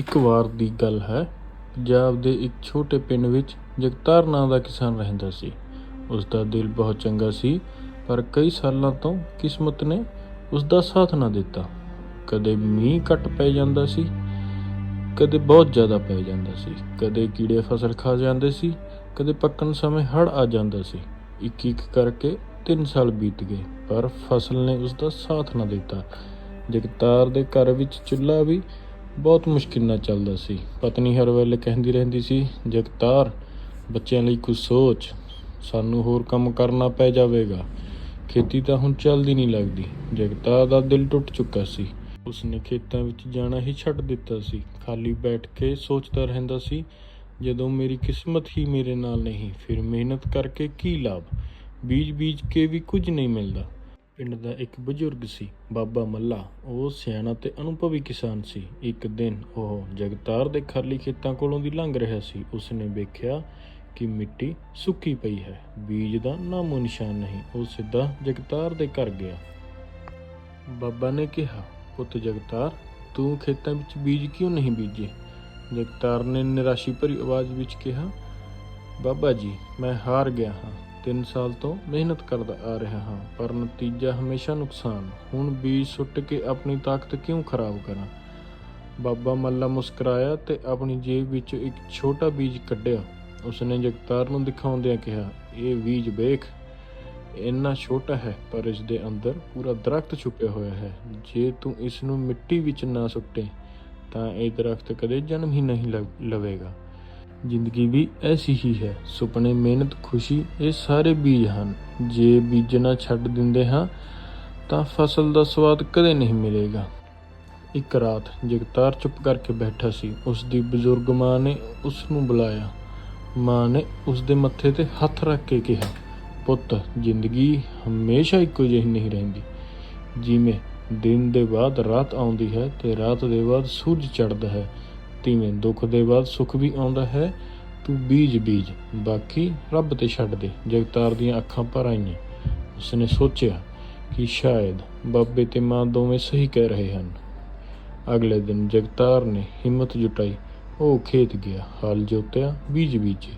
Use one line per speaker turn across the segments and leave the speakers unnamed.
ਇੱਕ ਵਾਰ ਦੀ ਗੱਲ ਹੈ। ਪੰਜਾਬ ਦੇ ਇੱਕ ਛੋਟੇ ਪਿੰਡ ਵਿੱਚ ਜਗਤਾਰ ਨਾਂ ਦਾ ਕਿਸਾਨ ਰਹਿੰਦਾ ਸੀ। ਉਸ ਦਾ ਦਿਲ ਬਹੁਤ ਚੰਗਾ ਸੀ, ਪਰ ਕਈ ਸਾਲਾਂ ਤੋਂ ਕਿਸਮਤ ਨੇ ਉਸ ਦਾ ਸਾਥ ਨਾ ਦਿੱਤਾ। ਕਦੇ ਮੀਂਹ ਘੱਟ ਪੈ ਜਾਂਦਾ ਸੀ, ਕਦੇ ਬਹੁਤ ਜ਼ਿਆਦਾ ਪੈ ਜਾਂਦਾ ਸੀ। ਕਦੇ ਕੀੜੇ ਫਸਲ ਖਾ ਜਾਂਦੇ ਸੀ, ਕਦੇ ਪੱਕਣ ਸਮੇਂ ਹੜ੍ਹ ਆ ਜਾਂਦਾ ਸੀ। ਇੱਕ ਇੱਕ ਕਰਕੇ 3 ਸਾਲ ਬੀਤ ਗਏ, ਪਰ ਫਸਲ ਨੇ ਉਸ ਦਾ ਸਾਥ ਨਾ ਦਿੱਤਾ। ਜਗਤਾਰ ਦੇ ਘਰ ਵਿੱਚ ਚੁੱਲ੍ਹਾ ਵੀ ਬਹੁਤ ਮੁਸ਼ਕਿਲ ਨਾਲ ਚੱਲਦਾ ਸੀ। ਪਤਨੀ ਹਰ ਵੇਲੇ ਕਹਿੰਦੀ ਰਹਿੰਦੀ ਸੀ, ਜਗਤਾਰ, ਬੱਚਿਆਂ ਲਈ ਕੁਝ ਸੋਚ। ਸਾਨੂੰ ਹੋਰ ਕੰਮ ਕਰਨਾ ਪੈ ਜਾਵੇਗਾ। ਖੇਤੀ ਤਾਂ ਹੁਣ ਚੱਲਦੀ ਨਹੀਂ ਲੱਗਦੀ। ਜਗਤਾਰ ਦਾ ਦਿਲ ਟੁੱਟ ਚੁੱਕਾ ਸੀ। ਉਸਨੇ ਖੇਤਾਂ ਵਿੱਚ ਜਾਣਾ ਹੀ ਛੱਡ ਦਿੱਤਾ ਸੀ। ਖਾਲੀ ਬੈਠ ਕੇ ਸੋਚਦਾ ਰਹਿੰਦਾ ਸੀ, ਜਦੋਂ ਮੇਰੀ ਕਿਸਮਤ ਹੀ ਮੇਰੇ ਨਾਲ ਨਹੀਂ, ਫਿਰ ਮਿਹਨਤ ਕਰਕੇ ਕੀ ਲਾਭ? ਬੀਜ ਬੀਜ ਕੇ ਵੀ ਕੁਝ ਨਹੀਂ ਮਿਲਦਾ। ਪਿੰਡ ਦਾ ਇੱਕ ਬਜ਼ੁਰਗ ਸੀ, ਬਾਬਾ ਮੱਲਾ। ਉਹ ਸਿਆਣਾ ਤੇ ਅਨੁਭਵੀ ਕਿਸਾਨ ਸੀ। ਇੱਕ ਦਿਨ ਉਹ ਜਗਤਾਰ ਦੇ ਖਾਲੀ ਖੇਤਾਂ ਕੋਲੋਂ ਦੀ ਲੰਘ ਰਿਹਾ ਸੀ। ਉਸਨੇ ਵੇਖਿਆ ਕਿ ਮਿੱਟੀ ਸੁੱਕੀ ਪਈ ਹੈ। ਬੀਜ ਦਾ ਨਾਮੋ ਨਿਸ਼ਾਨ ਨਹੀਂ, ਉਹ ਸਿੱਧਾ ਜਗਤਾਰ ਦੇ ਘਰ ਗਿਆ। ਬਾਬਾ ਨੇ ਕਿਹਾ, ਪੁੱਤ ਜਗਤਾਰ, ਤੂੰ ਖੇਤਾਂ ਵਿੱਚ ਬੀਜ ਕਿਉਂ ਨਹੀਂ ਬੀਜੇ? ਜਗਤਾਰ ਨੇ ਨਿਰਾਸ਼ੀ ਭਰੀ ਆਵਾਜ਼ ਵਿੱਚ ਕਿਹਾ, ਬਾਬਾ ਜੀ, ਮੈਂ ਹਾਰ ਗਿਆ ਹਾਂ। 3 ਸਾਲ ਤੋਂ ਮਿਹਨਤ ਕਰਦਾ ਆ ਰਿਹਾ ਹਾਂ, ਪਰ ਨਤੀਜਾ ਹਮੇਸ਼ਾ ਨੁਕਸਾਨ। ਹੁਣ ਬੀਜ ਸੁੱਟ ਕੇ ਆਪਣੀ ਤਾਕਤ ਕਿਉਂ ਖਰਾਬ ਕਰਾਂ? ਬਾਬਾ ਮੱਲਾ ਮੁਸਕਰਾਇਆ ਤੇ ਆਪਣੀ ਜੇਬ ਵਿੱਚੋਂ ਇੱਕ ਛੋਟਾ ਬੀਜ ਕੱਢਿਆ। ਉਸਨੇ ਜਗਤਾਰ ਨੂੰ ਦਿਖਾਉਂਦਿਆਂ ਕਿਹਾ, ਇਹ ਬੀਜ ਵੇਖ, ਇੰਨਾ ਛੋਟਾ ਹੈ, ਪਰ ਇਸ ਦੇ ਅੰਦਰ ਪੂਰਾ ਦਰਖਤ ਛੁਪਿਆ ਹੋਇਆ ਹੈ। ਜੇ ਤੂੰ ਇਸ ਨੂੰ ਮਿੱਟੀ ਵਿੱਚ ਨਾ ਸੁੱਟੇ, ਤਾਂ ਇਹ ਦਰਖਤ ਕਦੇ ਜਨਮ ਹੀ ਨਹੀਂ ਲਵੇਗਾ। ਜ਼ਿੰਦਗੀ ਵੀ ਐਸੀ ਹੀ ਹੈ। ਸੁਪਨੇ, ਮਿਹਨਤ, ਖੁਸ਼ੀ, ਇਹ ਸਾਰੇ ਬੀਜ ਹਨ। ਜੇ ਬੀਜਣਾ ਛੱਡ ਦਿੰਦੇ ਹਾਂ, ਤਾਂ ਫਸਲ ਦਾ ਸਵਾਦ ਕਦੇ ਨਹੀਂ ਮਿਲੇਗਾ। ਇੱਕ ਰਾਤ ਜਗਤਾਰ ਚੁੱਪ ਕਰਕੇ ਬੈਠਾ ਸੀ। ਉਸ ਦੀ ਬਜ਼ੁਰਗ ਮਾਂ ਨੇ ਉਸ ਨੂੰ ਬੁਲਾਇਆ। ਮਾਂ ਨੇ ਉਸ ਦੇ ਮੱਥੇ ਤੇ ਹੱਥ ਰੱਖ ਕੇ ਕਿਹਾ, ਪੁੱਤ, ਜ਼ਿੰਦਗੀ ਹਮੇਸ਼ਾ ਇੱਕੋ ਜਿਹੀ ਨਹੀਂ ਰਹਿੰਦੀ। ਜਿਵੇਂ ਦਿਨ ਦੇ ਬਾਅਦ ਰਾਤ ਆਉਂਦੀ ਹੈ ਤੇ ਰਾਤ ਦੇ ਬਾਅਦ ਸੂਰਜ ਚੜ੍ਹਦਾ ਹੈ। ਤਿਵੇਂ ਦੁੱਖ ਦੇ ਬਾਅਦ ਸੁੱਖ ਵੀ ਆਉਂਦਾ ਹੈ, ਤੂੰ ਬੀਜ ਬੀਜ, ਬਾਕੀ ਰੱਬ ਤੇ ਛੱਡ ਦੇ, ਜਗਤਾਰ ਦੀਆਂ ਅੱਖਾਂ ਭਰ ਆਈਆਂ। ਉਸਨੇ ਸੋਚਿਆ ਕਿ ਸ਼ਾਇਦ ਬਾਬੇ ਤੇ ਮਾਂ ਦੋਵੇਂ ਸਹੀ ਕਹਿ ਰਹੇ ਹਨ। ਅਗਲੇ ਦਿਨ ਜਗਤਾਰ ਨੇ ਹਿੰਮਤ ਜੁਟਾਈ। ਉਹ ਖੇਤ ਗਿਆ, ਹਲ ਜੋਤਿਆ, ਬੀਜ ਬੀਜੇ।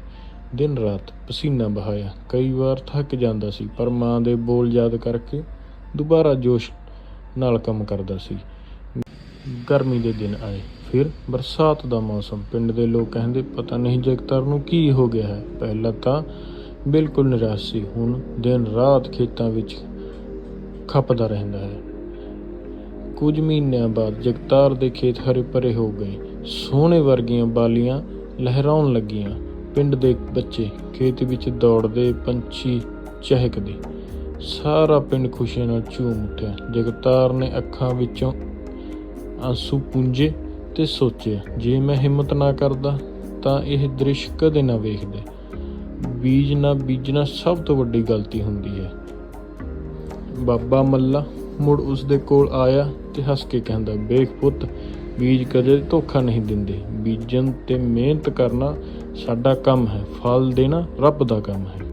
ਦਿਨ ਰਾਤ ਪਸੀਨਾ ਬਹਾਇਆ ਕਈ ਵਾਰ ਥੱਕ ਜਾਂਦਾ ਸੀ, ਪਰ ਮਾਂ ਦੇ ਬੋਲ ਯਾਦ ਕਰਕੇ ਦੁਬਾਰਾ ਜੋਸ਼ ਨਾਲ ਕੰਮ ਕਰਦਾ ਸੀ। ਗਰਮੀ ਦੇ ਦਿਨ ਆਏ। ਫਿਰ ਬਰਸਾਤ ਦਾ ਮੌਸਮ। ਪਿੰਡ ਦੇ ਲੋਕ ਕਹਿੰਦੇ, ਪਤਾ ਨਹੀਂ ਜਗਤਾਰ ਨੂੰ ਕੀ ਹੋ ਗਿਆ ਹੈ? ਪਹਿਲਾਂ ਤਾਂ ਬਿਲਕੁਲ ਨਿਰਾਸ਼ ਸੀ। ਹੁਣ ਦਿਨ ਰਾਤ ਖੇਤਾਂ ਵਿੱਚ ਖਪਦਾ ਰਹਿੰਦਾ ਹੈ। ਕੁਝ ਮਹੀਨਿਆਂ ਬਾਅਦ ਜਗਤਾਰ ਦੇ ਖੇਤ ਹਰੇ ਭਰੇ ਹੋ ਗਏ। ਸੋਹਣੇ ਵਰਗੀਆਂ ਬਾਲੀਆਂ ਲਹਿਰਾਉਣ ਲੱਗੀਆਂ। ਪਿੰਡ ਦੇ ਬੱਚੇ ਖੇਤ ਵਿੱਚ ਦੌੜਦੇ ਪੰਛੀ ਚਹਿਕਦੇ। ਸਾਰਾ ਪਿੰਡ ਖੁਸ਼ੀ ਨਾਲ ਝੂਮ ਉੱਠਿਆ। ਜਗਤਾਰ ਨੇ ਅੱਖਾਂ ਵਿੱਚੋਂ ਆਂਸੂ ਪੂੰਝੇ ਤੇ ਸੋਚਿਆ, ਜੇ ਮੈਂ ਹਿੰਮਤ ਨਾ ਕਰਦਾ, ਤਾਂ ਇਹ ਦ੍ਰਿਸ਼ ਕਦੇ ਨਾ ਵੇਖਦੇ। ਬੀਜ ਨਾ ਬੀਜਣਾ ਸਭ ਤੋਂ ਵੱਡੀ ਗਲਤੀ ਹੁੰਦੀ ਹੈ। ਬਾਬਾ ਮੱਲਾ ਮੁੜ ਉਸ ਦੇ ਕੋਲ ਆਇਆ ਤੇ ਹੱਸ ਕੇ ਕਹਿੰਦਾ, ਵੇਖ ਪੁੱਤ, ਬੀਜ ਕਦੇ ਧੋਖਾ ਨਹੀਂ ਦਿੰਦੇ। ਬੀਜਣ ਤੇ ਮਿਹਨਤ ਕਰਨਾ ਸਾਡਾ ਕੰਮ ਹੈ, ਫਲ ਦੇਣਾ ਰੱਬ ਦਾ ਕੰਮ ਹੈ।